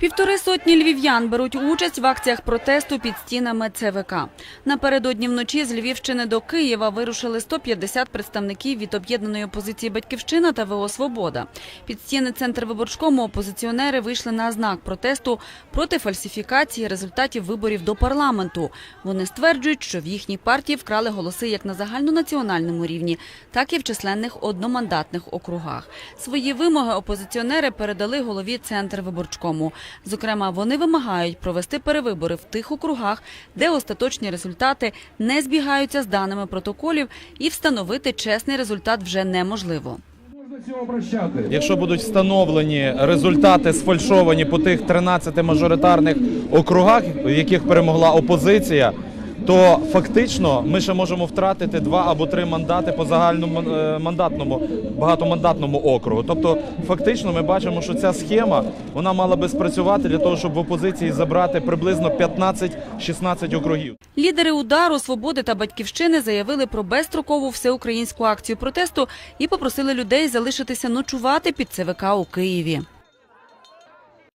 Півтори сотні львів'ян беруть участь в акціях протесту під стінами ЦВК. Напередодні вночі з Львівщини до Києва вирушили 150 представників від об'єднаної опозиції «Батьківщина» та ВО «Свобода». Під стіни Центр виборчкому опозиціонери вийшли на знак протесту проти фальсифікації результатів виборів до парламенту. Вони стверджують, що в їхній партії вкрали голоси як на загальнонаціональному рівні, так і в численних одномандатних округах. Свої вимоги опозиціонери передали голові Центр виборчкому. Зокрема, вони вимагають провести перевибори в тих округах, де остаточні результати не збігаються з даними протоколів, і встановити чесний результат вже неможливо. Можна цього прощати. Якщо будуть встановлені результати сфальшовані по тих 13 мажоритарних округах, в яких перемогла опозиція, то фактично ми ще можемо втратити два або три мандати по загальному е, мандатному багатомандатному округу. Тобто, фактично, ми бачимо, що ця схема вона мала би спрацювати для того, щоб в опозиції забрати приблизно 15-16 округів. Лідери удару, свободи та батьківщини заявили про безстрокову всеукраїнську акцію протесту і попросили людей залишитися ночувати під ЦВК у Києві.